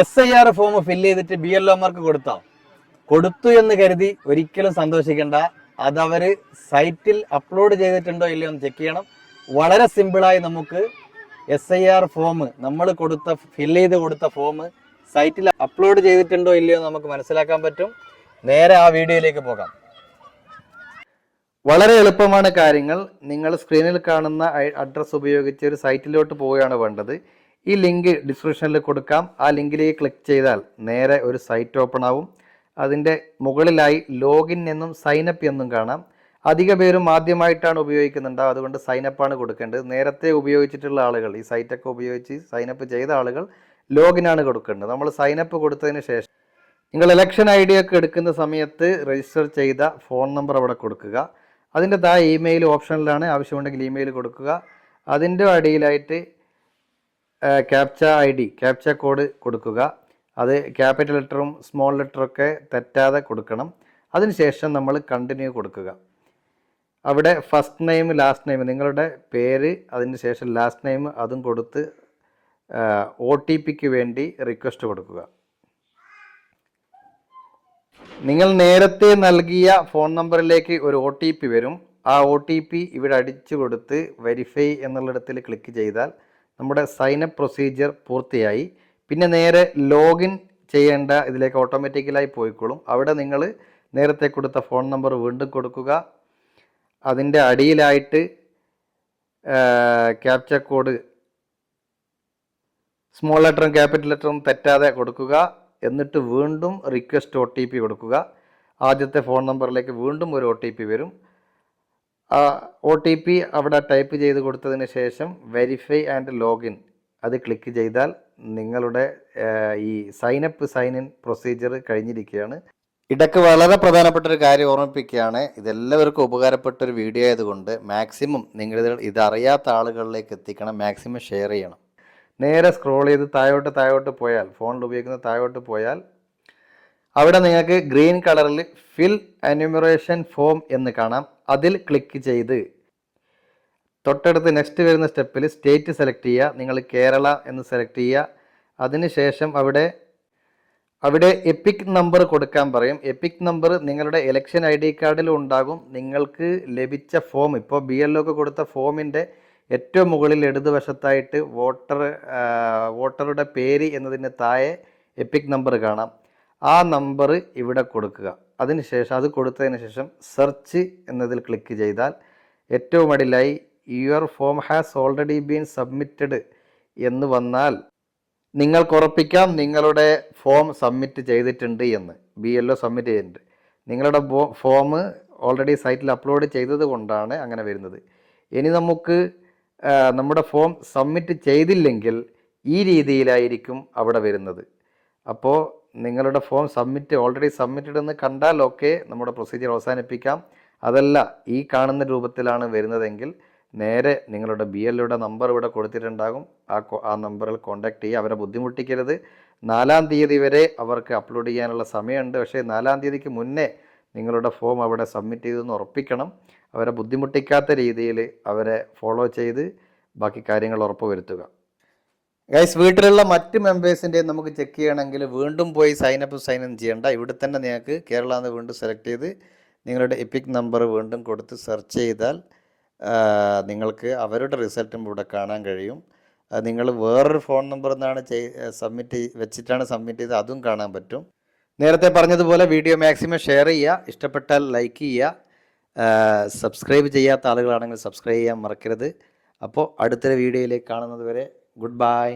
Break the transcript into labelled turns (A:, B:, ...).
A: S I R form fill ചെയ്തിട്ട് B L ഒമാർക്ക് കൊടുത്തോ. കൊടുത്തു എന്ന് കരുതി ഒരിക്കലും സന്തോഷിക്കേണ്ട. അതവര് സൈറ്റിൽ അപ്ലോഡ് ചെയ്തിട്ടുണ്ടോ ഇല്ലയോ എന്ന് ചെക്ക് ചെയ്യണം. വളരെ സിമ്പിളായി നമുക്ക് എസ് ഐ ആർ ഫോം നമ്മൾ കൊടുത്ത ഫില്ല് ചെയ്ത് കൊടുത്ത ഫോം സൈറ്റിൽ അപ്ലോഡ് ചെയ്തിട്ടുണ്ടോ ഇല്ലയോ എന്ന് നമുക്ക് മനസ്സിലാക്കാൻ പറ്റും. നേരെ ആ വീഡിയോയിലേക്ക് പോകാം. വളരെ എളുപ്പമാണ് കാര്യങ്ങൾ. നിങ്ങൾ സ്ക്രീനിൽ കാണുന്ന അഡ്രസ്സ് ഉപയോഗിച്ച് ഒരു സൈറ്റിലോട്ട് പോവുകയാണ് വേണ്ടത്. ഈ ലിങ്ക് ഡിസ്ക്രിപ്ഷനിൽ കൊടുക്കാം. ആ ലിങ്കിലേക്ക് ക്ലിക്ക് ചെയ്താൽ നേരെ ഒരു സൈറ്റ് ഓപ്പൺ ആവും. അതിന്റെ മുകളിലായി ലോഗിൻ എന്നും സൈനപ്പ് എന്നും കാണാം. അധിക പേരും ആദ്യമായിട്ടാണ് ഉപയോഗിക്കുന്നുണ്ടാവും അതുകൊണ്ട് സൈനപ്പാണ് കൊടുക്കേണ്ടത്. നേരത്തെ ഉപയോഗിച്ചിട്ടുള്ള ആളുകൾ ഈ സൈറ്റൊക്കെ ഉപയോഗിച്ച് സൈനപ്പ് ചെയ്ത ആളുകൾ ലോഗിനാണ് കൊടുക്കേണ്ടത്. നമ്മൾ സൈനപ്പ് കൊടുത്തതിന് ശേഷം നിങ്ങൾ ഇലക്ഷൻ ഐ ഡി ഒക്കെ എടുക്കുന്ന സമയത്ത് രജിസ്റ്റർ ചെയ്ത ഫോൺ നമ്പർ അവിടെ കൊടുക്കുക. അതിന്റെ താ ഇമെയിൽ ഓപ്ഷനിലാണ് ആവശ്യമുണ്ടെങ്കിൽ ഇമെയിൽ കൊടുക്കുക. അതിന്റെ അടിയിലായിട്ട് captcha I D captcha code കൊടുക്കുക. അത് ക്യാപിറ്റൽ ലെറ്ററും സ്മോൾ ലെറ്ററും ഒക്കെ തെറ്റാതെ കൊടുക്കണം. അതിനുശേഷം നമ്മൾ കണ്ടിന്യൂ കൊടുക്കുക. അവിടെ ഫസ്റ്റ് നെയിം ലാസ്റ്റ് നെയിം നിങ്ങളുടെ പേര് അതിന് ശേഷം ലാസ്റ്റ് നെയിം അതും കൊടുത്ത് ഒ ടി പിക്ക് വേണ്ടി റിക്വസ്റ്റ് കൊടുക്കുക. നിങ്ങൾ നേരത്തെ നൽകിയ ഫോൺ നമ്പറിലേക്ക് ഒരു ഒ ടി പി വരും. ആ ഒ ടി പി ഇവിടെ അടിച്ചു കൊടുത്ത് വെരിഫൈ എന്നുള്ളിടത്തിൽ ക്ലിക്ക് ചെയ്താൽ നമ്മുടെ സൈനപ്പ് പ്രൊസീജിയർ പൂർത്തിയായി. പിന്നെ നേരെ ലോഗിൻ ചെയ്യേണ്ട ഇതിലേക്ക് ഓട്ടോമാറ്റിക്കലായി പോയിക്കോളും. അവിടെ നിങ്ങൾ നേരത്തെ കൊടുത്ത ഫോൺ നമ്പർ വീണ്ടും കൊടുക്കുക. അതിന്റെ അടിയിലായിട്ട് ക്യാപ്ച കോഡ് സ്മോൾ ലെറ്ററും ക്യാപിറ്റൽ ലെറ്ററും തെറ്റാതെ കൊടുക്കുക. എന്നിട്ട് വീണ്ടും റിക്വസ്റ്റ് ഒ കൊടുക്കുക. ആദ്യത്തെ ഫോൺ നമ്പറിലേക്ക് വീണ്ടും ഒരു ഒ വരും. ആ ഒ ടി പി അവിടെ ടൈപ്പ് ചെയ്ത് കൊടുത്തതിന് ശേഷം വെരിഫൈ ആൻഡ് ലോഗിൻ. അത് ക്ലിക്ക് ചെയ്താൽ നിങ്ങളുടെ ഈ സൈനപ്പ് സൈൻ ഇൻ പ്രൊസീജിയർ കഴിഞ്ഞിരിക്കുകയാണ്. ഇടയ്ക്ക് വളരെ പ്രധാനപ്പെട്ട ഒരു കാര്യം ഓർമ്മിപ്പിക്കുകയാണ്. ഇതെല്ലാവർക്കും ഉപകാരപ്പെട്ട ഒരു വീഡിയോ ആയതുകൊണ്ട് മാക്സിമം നിങ്ങൾ ഇത് ഇതറിയാത്ത ആളുകളിലേക്ക് എത്തിക്കണം. മാക്സിമം ഷെയർ ചെയ്യണം. നേരെ സ്ക്രോൾ ചെയ്ത് താഴോട്ട് താഴോട്ട് പോയാൽ ഫോണിൽ ഉപയോഗിക്കുന്ന താഴോട്ട് പോയാൽ അവിടെ നിങ്ങൾക്ക് ഗ്രീൻ കളറിൽ ഫിൽ അന്യൂമറേഷൻ ഫോം എന്ന് കാണാം. അതിൽ ക്ലിക്ക് ചെയ്ത് തൊട്ടടുത്ത് നെക്സ്റ്റ് വരുന്ന സ്റ്റെപ്പിൽ സ്റ്റേറ്റ് സെലക്ട് ചെയ്യുക. നിങ്ങൾ കേരള എന്ന് സെലക്ട് ചെയ്യുക. അതിനുശേഷം അവിടെ അവിടെ എപ്പിക് നമ്പർ കൊടുക്കാൻ പറയും. എപ്പിക് നമ്പർ നിങ്ങളുടെ ഇലക്ഷൻ ഐ ഡി കാർഡിലും ഉണ്ടാകും. നിങ്ങൾക്ക് ലഭിച്ച ഫോം ഇപ്പോൾ ബി എൽ ഒക്കെ കൊടുത്ത ഫോമിന്റെ ഏറ്റവും മുകളിൽ ഇടതുവശത്തായിട്ട് വോട്ടർ വോട്ടറുടെ പേര് എന്നതിന് താഴെ എപ്പിക് നമ്പർ കാണാം. ആ നമ്പർ ഇവിടെ കൊടുക്കുക. അതിനുശേഷം അത് കൊടുത്തതിന് ശേഷം സെർച്ച് എന്നതിൽ ക്ലിക്ക് ചെയ്താൽ ഏറ്റവും അടിയിലായി your form has already been submitted എന്ന് വന്നാൽ നിങ്ങൾക്ക് ഉറപ്പിക്കാം നിങ്ങളുടെ ഫോം സബ്മിറ്റ് ചെയ്തിട്ടുണ്ട് എന്ന്. ബി എൽ ഒ സബ്മിറ്റ് ചെയ്തിട്ടുണ്ട്. നിങ്ങളുടെ ഫോം ഓൾറെഡി സൈറ്റിൽ അപ്ലോഡ് ചെയ്തത് കൊണ്ടാണ് അങ്ങനെ വരുന്നത്. ഇനി നമുക്ക് നമ്മുടെ ഫോം സബ്മിറ്റ് ചെയ്തില്ലെങ്കിൽ ഈ രീതിയിലായിരിക്കും അവിടെ വരുന്നത്. അപ്പോൾ നിങ്ങളുടെ ഫോം സബ്മിറ്റ് ഓൾറെഡി സബ്മിറ്റഡ് എന്ന് കണ്ടാൽ ഓക്കെ നമ്മുടെ പ്രൊസീജിയർ അവസാനിപ്പിക്കാം. അതല്ല ഈ കാണുന്ന രൂപത്തിലാണ് വരുന്നതെങ്കിൽ നേരെ നിങ്ങളുടെ ബി എല്ലുടെ നമ്പർ ഇവിടെ കൊടുത്തിട്ടുണ്ടാകും. ആ ആ നമ്പറിൽ കോൺടാക്ട് ചെയ്യുക. അവരെ ബുദ്ധിമുട്ടിക്കരുത്. നാലാം തീയതി വരെ അവർക്ക് അപ്ലോഡ് ചെയ്യാനുള്ള സമയമുണ്ട്. പക്ഷേ നാലാം തീയതിക്ക് മുന്നേ നിങ്ങളുടെ ഫോം അവിടെ സബ്മിറ്റ് ചെയ്തെന്ന് ഉറപ്പിക്കണം. അവരെ ബുദ്ധിമുട്ടിക്കാത്ത രീതിയിൽ അവരെ ഫോളോ ചെയ്ത് ബാക്കി കാര്യങ്ങൾ ഉറപ്പുവരുത്തുക. ഗൈസ് വീട്ടിലുള്ള മറ്റ് മെമ്പേഴ്സിന്റെ നമുക്ക് ചെക്ക് ചെയ്യണമെങ്കിൽ വീണ്ടും പോയി സൈൻ അപ്പ് സൈൻ ഇൻ ചെയ്യേണ്ട. ഇവിടെ തന്നെ നിങ്ങൾക്ക് കേരള എന്ന് വീണ്ടും സെലക്ട് ചെയ്ത് നിങ്ങളുടെ എപ്പിക് നമ്പർ വീണ്ടും കൊടുത്ത് സെർച്ച് ചെയ്താൽ നിങ്ങൾക്ക് അവരുടെ റിസൾട്ടും ഇവിടെ കാണാൻ കഴിയും. നിങ്ങൾ വേറൊരു ഫോൺ നമ്പർ എന്നാണ് സബ്മിറ്റ് വെച്ചിട്ടാണ് സബ്മിറ്റ് ചെയ്ത് അതും കാണാൻ പറ്റും. നേരത്തെ പറഞ്ഞതുപോലെ വീഡിയോ മാക്സിമം ഷെയർ ചെയ്യുക. ഇഷ്ടപ്പെട്ടാൽ ലൈക്ക് ചെയ്യുക. സബ്സ്ക്രൈബ് ചെയ്യാത്ത ആളുകളാണെങ്കിൽ സബ്സ്ക്രൈബ് ചെയ്യാൻ മറക്കരുത്. അപ്പോൾ അടുത്തൊരു വീഡിയോയിലേക്ക് കാണുന്നത് വരെ ഗുഡ് ബൈ